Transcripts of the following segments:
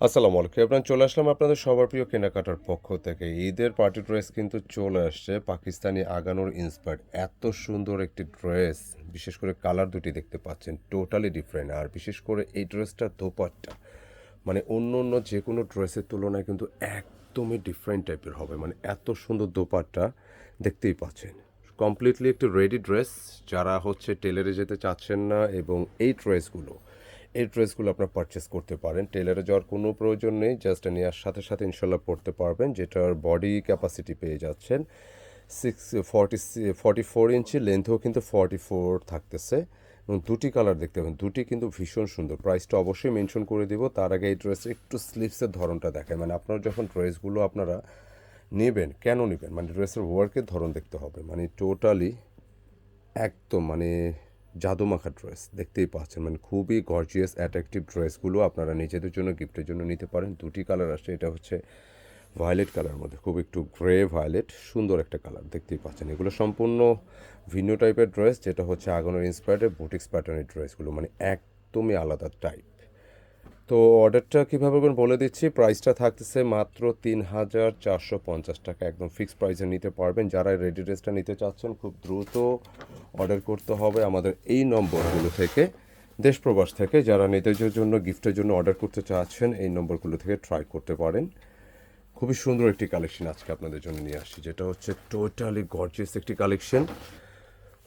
আসসালামু আলাইকুম। আপনার চলে আসলাম আপনাদের সবার প্রিয় কেনাকাটার পক্ষ থেকে। ঈদের পার্টি ড্রেস কিন্তু চলে আসছে। পাকিস্তানি আগানোর ইন্সপায়ার্ড এত সুন্দর একটি ড্রেস, বিশেষ করে কালার দুটি দেখতে পাচ্ছেন টোটালি ডিফারেন্ট আর বিশেষ করে এই ড্রেসটার দোপাট্টা মানে অন্য অন্য যে কোনো ড্রেসের তুলনায় কিন্তু একদমই ডিফারেন্ট টাইপের হবে। মানে এত সুন্দর দোপাট্টা দেখতেই পাচ্ছেন। কমপ্লিটলি একটি রেডি ড্রেস যারা হচ্ছে টেলারে যেতে চাচ্ছেন না, এবং এই ড্রেসগুলো এই ড্রেসগুলো আপনার পারচেস করতে পারেন। টেলারে যাওয়ার কোনো প্রয়োজন নেই জাস্ট নেওয়ার সাথে সাথে ইনশাল্লাহ পড়তে পারবেন, যেটার বডি ক্যাপাসিটি পেয়ে যাচ্ছেন। Six forty forty four inch লেন্থও কিন্তু ফর্টি ফোর থাকতেছে। এবং দুটি কালার দেখতে পাবেন। দুটি কিন্তু ভীষণ সুন্দর। প্রাইসটা অবশ্যই মেনশন করে দিব। তার আগে এই ড্রেসের একটু স্লিভসের ধরনটা দেখায় মানে আপনারা যখন ড্রেসগুলো আপনারা নেবেন, কেন নেবেন? মানে ড্রেসের ওয়ার্কের ধরন দেখতে হবে। মানে টোটালি একদম মানে জাদুমাখা ড্রেস, দেখতেই পাচ্ছেন। মানে খুবই গর্জিয়াস অ্যাট্রাকটিভ ড্রেসগুলো আপনারা নিজেদের জন্য, গিফটের জন্য নিতে পারেন। দুটি কালার আসছে, এটা হচ্ছে ভায়োলেট কালার মধ্যে, খুব একটু গ্রে ভায়োলেট সুন্দর একটা কালার, দেখতেই পাচ্ছেন। এগুলো সম্পূর্ণ ভিন্ন টাইপের ড্রেস যেটা হচ্ছে আগুনের ইন্সপায়ার্ডের বুটিক্স প্যাটার্নের ড্রেসগুলো মানে একদমই আলাদা টাইপ তো অর্ডারটা কীভাবে করবেন বলে দিচ্ছি। প্রাইসটা থাকতেছে মাত্র তিন হাজার চারশো পঞ্চাশ টাকা। একদম ফিক্সড প্রাইসে নিতে পারবেন। যারা রেডি ড্রেসটা নিতে চাচ্ছেন, খুব দ্রুত অর্ডার করতে হবে আমাদের এই নম্বরগুলো থেকে। দেশ প্রবাস থেকে যারা নিজেদের জন্য গিফটের জন্য অর্ডার করতে চাচ্ছেন, এই নম্বরগুলো থেকে ট্রাই করতে পারেন। খুবই সুন্দর একটি কালেকশন আজকে আপনাদের জন্য নিয়ে আসছি, যেটা হচ্ছে টোটালি গর্জিয়াস একটি কালেকশন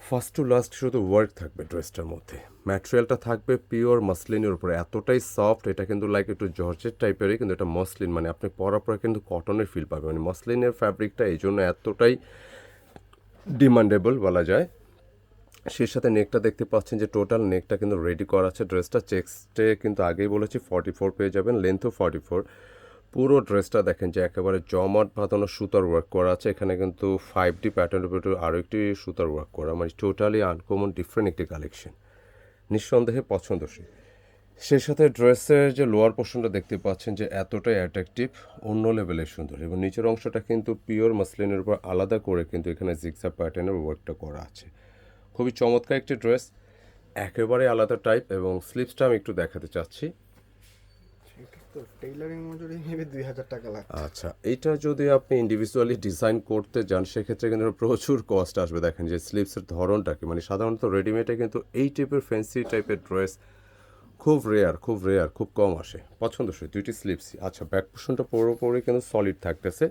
ফার্স্ট টু লাস্ট শুধু ওয়ার্ক থাকবে ড্রেসটার মধ্যে। ম্যাটেরিয়ালটা থাকবে পিওর মাসলিনের উপরে। এতটাই সফট এটা কিন্তু লাইক একটু জর্জের টাইপেরই কিন্তু এটা মসলিন মানে আপনি পরার পরে কিন্তু কটনের ফিল পাবেন। মানে মসলিনের ফ্যাব্রিকটা এই জন্য এতটাই ডিমান্ডেবল বলা যায়। সেই সাথে নেকটা দেখতে পাচ্ছেন যে টোটাল নেকটা কিন্তু রেডি করা আছে। ড্রেসটা চেক্সটে কিন্তু আগেই বলেছি ফর্টি ফোর পেয়ে যাবেন লেন্থও ফর্টি ফোর পুরো ড্রেসটা দেখেন যে একেবারে জমাট বাঁধানো সুতার ওয়ার্ক করা আছে। এখানে কিন্তু ফাইভ ডি প্যাটার্নের উপর আরও একটি সুতার ওয়ার্ক করা। মানে টোটালি আনকমন ডিফারেন্ট একটি কালেকশন নিঃসন্দেহে পছন্দসই। সেই সাথে ড্রেসের যে লোয়ার পোর্শনটা দেখতে পাচ্ছেন যে এতটাই অ্যাট্রাকটিভ অন্য লেভেলের সুন্দর। এবং নিচের অংশটা কিন্তু পিওর মাসলিনের উপর আলাদা করে কিন্তু এখানে জিগসা প্যাটার্নের ওয়ার্কটা করা আছে। খুবই চমৎকার একটি ড্রেস একেবারে আলাদা টাইপ এবং স্লিপসটা আমি একটু দেখাতে চাচ্ছি। টেইলারিং মজুরি নেবে দুই হাজার টাকা লাগবে। আচ্ছা এটা যদি আপনি ইন্ডিভিজুয়ালি ডিজাইন করতে যান, সেক্ষেত্রে কিন্তু প্রচুর কস্ট আসবে। দেখেন যে স্লিপসের ধরনটা কি মানে সাধারণত রেডিমেডে কিন্তু এই টাইপের ফ্যান্সি টাইপের ড্রেস খুব রেয়ার খুব রেয়ার খুব কম আসে। পছন্দসই, দুইটি স্লিপসই আচ্ছা ব্যাক পোর্শনটা পুরোপুরি কিন্তু সলিড থাকতেছে।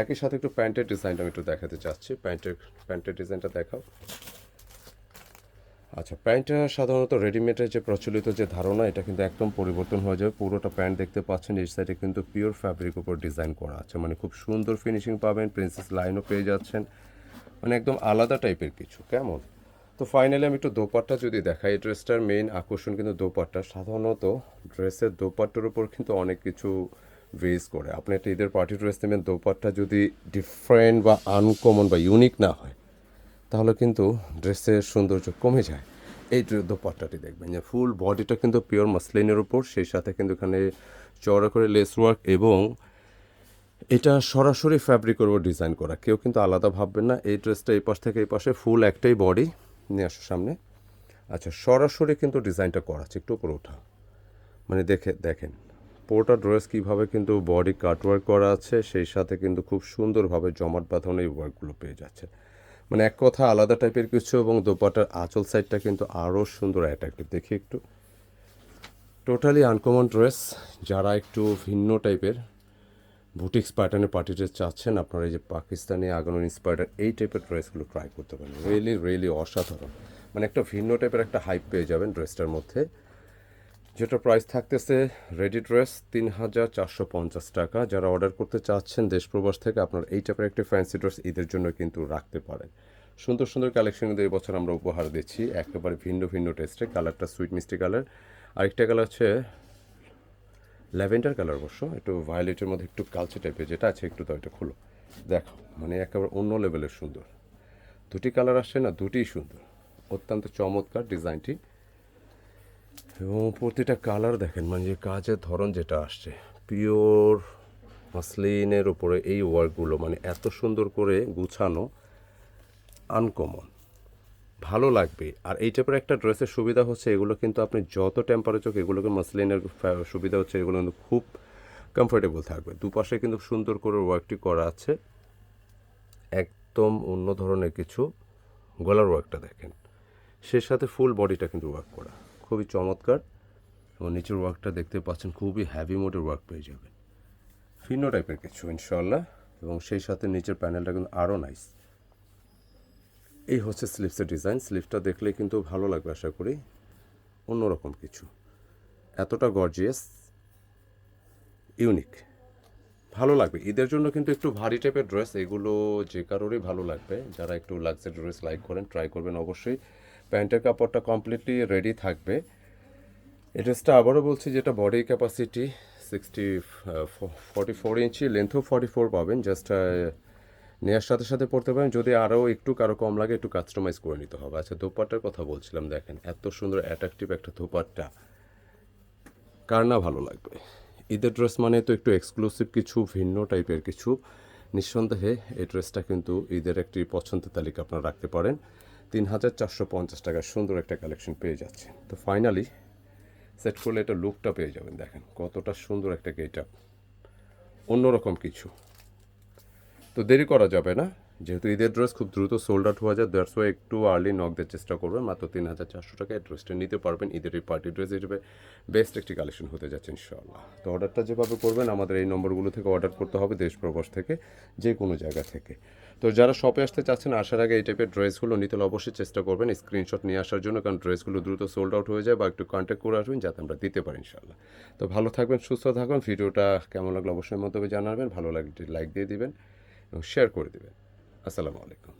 একই সাথে একটু প্যান্টের ডিজাইনটা আমি একটু দেখাতে চাচ্ছি। প্যান্টের প্যান্টের ডিজাইনটা দেখাও। আচ্ছা প্যান্টটা সাধারণত রেডিমেডের যে প্রচলিত যে ধারণা, এটা কিন্তু একদম পরিবর্তন হয়ে যাবে। পুরোটা প্যান্ট দেখতে পাচ্ছেন, এই সাইডে কিন্তু পিওর ফ্যাব্রিক উপর ডিজাইন করা আছে। মানে খুব সুন্দর ফিনিশিং পাবেন প্রিন্সেস লাইনও পেয়ে যাচ্ছেন। মানে একদম আলাদা টাইপের কিছু, কেমন? তো ফাইনালি আমি একটু দোপাট্টা যদি দেখাই, এই ড্রেসটার মেইন আকর্ষণ কিন্তু দোপাট্টা। সাধারণত ড্রেসের দোপাট্টার উপর কিন্তু অনেক কিছু ভেজ করে। আপনি একটা ঈদের পার্টি ড্রেস নেবেন, দোপাট্টা যদি ডিফারেন্ট বা আনকমন বা ইউনিক না হয় তাহলে কিন্তু ড্রেসের সৌন্দর্য কমে যায়। এই দোপাট্টাটি দেখবেন যে ফুল বডিটা কিন্তু পিওর মাসলিনের উপর, সেই সাথে কিন্তু এখানে চওড়া করে লেস ওয়ার্ক এবং এটা সরাসরি ফ্যাব্রিকের উপর ডিজাইন করা। কেউ কিন্তু আলাদা ভাববেন না, এই ড্রেসটা এই পাশ থেকে এই পাশে ফুল একটাই বডি নিয়ে আসো সামনে। আচ্ছা সরাসরি কিন্তু ডিজাইনটা করা আছে, একটু উপরে ওঠা মানে দেখে, দেখেন পুরোটা ড্রেস কীভাবে কিন্তু বডি কাটওয়ার্ক করা আছে, সেই সাথে কিন্তু খুব সুন্দরভাবে জমাট বাঁধানো এই ওয়ার্কগুলো পেয়ে যাচ্ছে। মানে এক কথা আলাদা টাইপের কিছু এবং দোপাটার আঁচল সাইডটা কিন্তু আরও সুন্দর অ্যাট্রাক্টিভ দেখি একটু। টোটালি আনকমন ড্রেস যারা একটু ভিন্ন টাইপের বুটিক্স প্যাটার্নের পার্টি ড্রেস চাচ্ছেন, আপনারা এই যে পাকিস্তানি আগানোর ইন্সপায়ার্ডার এই টাইপের ড্রেসগুলো ট্রাই করতে পারেন। রিয়েলি রিয়েলি অসাধারণ। মানে একটা ভিন্ন টাইপের একটা হাইপ পেয়ে যাবেন ড্রেসটার মধ্যে। যেটা প্রাইস থাকতেছে রেডি ড্রেস তিন হাজার চারশো পঞ্চাশ টাকা। যারা অর্ডার করতে চাচ্ছেন দেশ প্রবাস থেকে আপনার এই টাইপের একটি ফ্যান্সি ড্রেস ঈদের জন্য কিন্তু রাখতে পারেন। সুন্দর সুন্দর কালেকশন কিন্তু এই বছর আমরা উপহার দিচ্ছি। একেবারে ভিন্ন ভিন্ন টেস্টে কালারটা সুইট মিষ্টি কালার আরেকটা কালার হচ্ছে ল্যাভেন্ডার কালার অবশ্য। একটু ভায়োলেটের মধ্যে একটু কালচে টাইপের যেটা আছে, একটু তো এটা খুলো। দেখো মানে একেবারে অন্য লেভেলের সুন্দর। দুটি কালার আসছে না, দুটিই সুন্দর। অত্যন্ত চমৎকার ডিজাইনটি এবং প্রতিটা কালার দেখেন মানে যে কাজের ধরন যেটা আসছে, পিওর মাসলিনের উপরে এই ওয়ার্কগুলো মানে এত সুন্দর করে গুছানো আনকমন। ভালো লাগবে। আর এই টাইপের একটা ড্রেসের সুবিধা হচ্ছে, এগুলো কিন্তু আপনি যত টেম্পারেচার এগুলোকে মাসলিনের সুবিধা হচ্ছে, এগুলো কিন্তু খুব কমফোর্টেবল থাকবে। দুপাশে কিন্তু সুন্দর করে ওয়ার্কটি করা আছে। একদম অন্য ধরনের কিছু গলার ওয়ার্কটা দেখেন। সে সাথে ফুল বডিটা কিন্তু ওয়ার্ক করা। খুবই চমৎকার এবং নিচের ওয়ার্কটা দেখতে পাচ্ছেন, খুবই হ্যাভি মোডের ওয়ার্ক পেয়ে যাবেন। ফিনো টাইপের কিছু ইনশাল্লাহ এবং সেই সাথে নিচের প্যানেলটা কিন্তু আরও নাইস এই হচ্ছে স্লিপসের ডিজাইন স্লিপটা দেখলে কিন্তু ভালো লাগবে, আশা করি। অন্যরকম কিছু। এতটা গর্জিয়াস ইউনিক ভালো লাগবে। ঈদের জন্য কিন্তু একটু ভারী টাইপের ড্রেস এগুলো যে কারোরই ভালো লাগবে। যারা একটু লাক্সারি ড্রেস লাইক করেন ট্রাই করবেন অবশ্যই। প্যান্টের কাপড়টা কমপ্লিটলি রেডি থাকবে। এই ড্রেসটা আবারও বলছি যেটা body capacity sixty forty four inch লেন্থও forty four পাবেন। জাস্ট নেওয়ার সাথে সাথে পড়তে পারেন। যদি আরও একটু কারও কম লাগে, একটু কাস্টমাইজ করে নিতে হবে। আচ্ছা দোপাট্টার কথা বলছিলাম, দেখেন, এত সুন্দর অ্যাট্রাকটিভ একটা দোপাট্টা। কার না ভালো লাগবে? ঈদের ড্রেস মানে তো একটু এক্সক্লুসিভ কিছু, ভিন্ন টাইপের কিছু। নিঃসন্দেহে এই ড্রেসটা কিন্তু ঈদের একটি পছন্দের তালিকা আপনারা রাখতে পারেন। তিন হাজার চারশো পঞ্চাশ টাকার সুন্দর একটা কালেকশন পেয়ে যাচ্ছে। তো ফাইনালি সেট করলে এটা লুকটা পেয়ে যাবেন, দেখেন কতটা সুন্দর একটা গেট আপ অন্যরকম কিছু। তো দেরি করা যাবে না। যেহেতু ঈদের ড্রেস খুব দ্রুত সোল্ড আউট হয়ে যায় ওয়াই একটু আর্লি নক দেওয়ার চেষ্টা করবেন। মাত্র তিন হাজার চারশো টাকা এই ড্রেসটা নিতে পারবেন। ঈদের এই পার্টি ড্রেস হিসেবে বেস্ট একটি কালেকশন হতে যাচ্ছে ইনশাআল্লাহ। তো অর্ডারটা যেভাবে করবেন, আমাদের এই নম্বরগুলো থেকে অর্ডার করতে হবে দেশ প্রবাস থেকে যে কোনো জায়গা থেকে। তো যারা শপে আসতে চাচ্ছেন, আসার আগে এই টাইপের ড্রেসগুলো নিতে হলে অবশ্যই চেষ্টা করবেন স্ক্রিনশট নিয়ে আসার জন্য, কারণ ড্রেসগুলো দ্রুত সোল্ড আউট হয়ে যায় বা একটু কন্ট্যাক্ট করে আসবেন, যাতে আমরা দিতে পারি ইনশাআল্লাহ। তো ভালো থাকবেন, সুস্থ থাকবেন। ভিডিওটা কেমন লাগল অবশ্যই মন্তব্যে জানাবেন। ভালো লাগলে লাইক দিয়ে দিবেন এবং শেয়ার করে দিবেন। আসসালামু আলাইকুম।